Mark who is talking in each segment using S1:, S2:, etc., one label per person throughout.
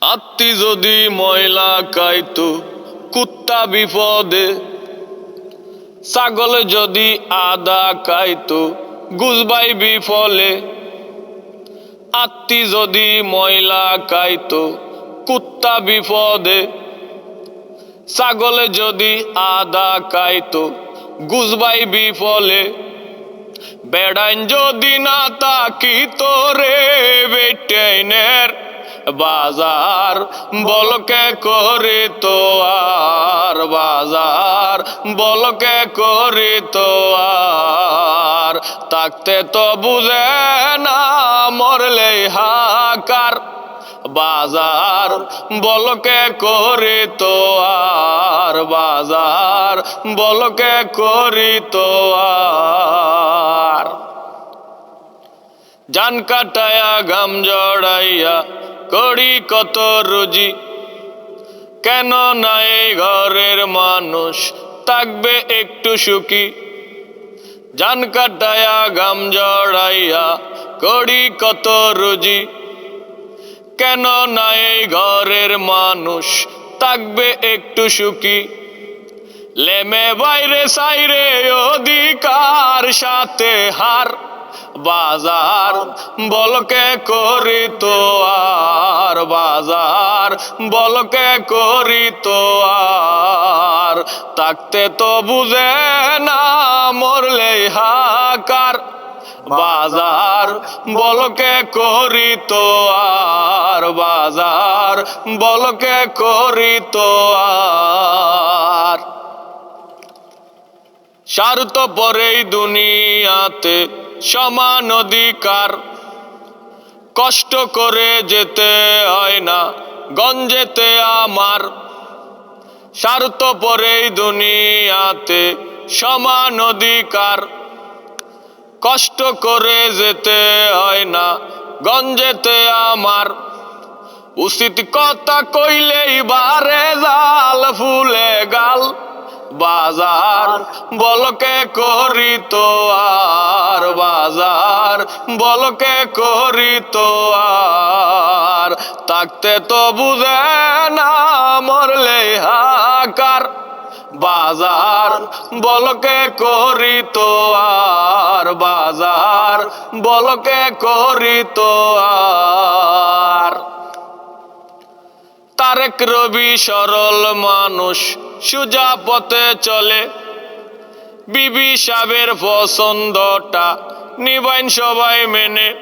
S1: আত্মি যদি ময়লা কাইতো, কুত্তা বিপদে। ছাগল যদি আদা কাইতো, গুজবাই বিফলে। আত্মি যদি ময়লা কাইতো, কুত্তা বিপদে। ছাগলে যদি আদা কাইতো, গুজবাই বিফলে। বেড়াইন যদি না তাকি তোরে বেটেনের বাজার, বলকে করে তো আর বাজার, বলকে করে তো আর। তাকতে তো বুঝে না মরলে হাকার বাজার, বলকে করে তো আর। বাজার, বলকে করি তো আর। জান কাটায়া গাম জড়াইয়া করি কত রুজি? কেন নাই ঘরের মানুষ থাকবে একটু সুখী? জান কাটায়া গাম জড়াইয়া করি কত রুজি? কেন নাই ঘরের মানুষ থাকবে একটু সুখী? লেমে বাইরে সাইরে অধিকার সাথে হার। বাজার বলকে করি তো আর? বাজার বলকে করি তো আর? থাকতে তো বুঝে না মরলে হাকার বাজার বলকে করি তো আর? বাজার বলকে করি তো আর? তো পরেই দুনিয়াতে সমান অধিকার। কষ্ট করে যেতে হয় না, গঞ্জেতে আমার। স্বার্থ পরেই দুনিয়াতে সমান অধিকার। কষ্ট করে যেতে হয় না, গঞ্জেতে আমার। উচিত কথা কইলেই বারে জাল ফুলে গাল। বাজার, বলকে করি তো আর বাজার, বলকে করি তো আর। থাকতে তো বুঝে না মরলে হাকার বাজার, বলকে করি তো আর বাজার, বলকে করি তো আর। তারেক রবি সরল মানুষ সুজা পথে চলে। বিবি সাবের পছন্দটা নিবাইন সবাই মেনে।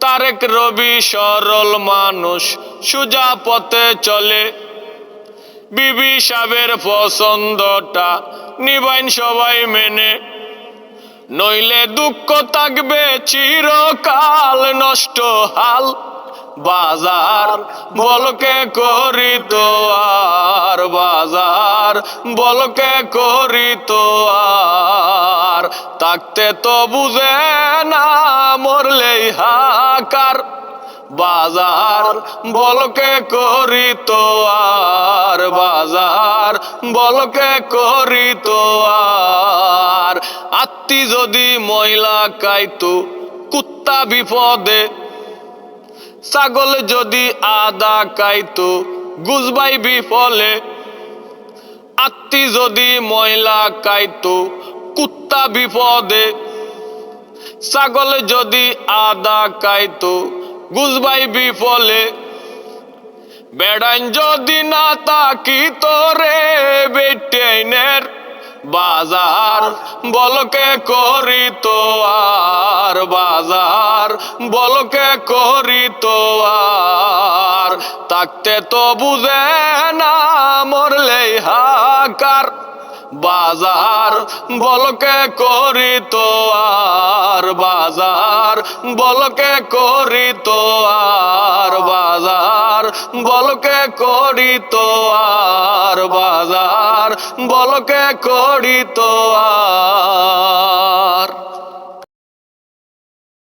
S1: তারেক রবি সরল মানুষ, সুজা পথে চলে। বিবি সাবের পছন্দটা নিবাইন সবাই মেনে। নইলে দুঃখ থাকবে চিরকাল নষ্ট হাল। বাজার, বলকে করি তো আর বাজার, বলকে করি তো আর। থাকতে তো বুঝে না মরলেই হাকার বাজার, বলকে করি তো আর। বাজার, বলকে করি তো আর। আত্মি যদি ময়লা কাইতো কুত্তা বিপদে ছাগল যদি আদা কাইতো, গুজবাই বিফলে। আত্মি যদি ময়লা কাইতো, কুত্তা বিপদে ছাগল যদি আদা কাইতো, গুজবাই বিফলে। বেড়াইন যদি না তাকি তোরে বেটেনের বাজার বলকে করি তো আর, বাজার বলকে করি তো আর। তাকতে তো বুঝে না মরলে হাকার বাজার বলকে করি তো আর বাজার, বলকে করি তো আর বাজার, বলকে করি তো আর বাজার, বলকে করি তো আর।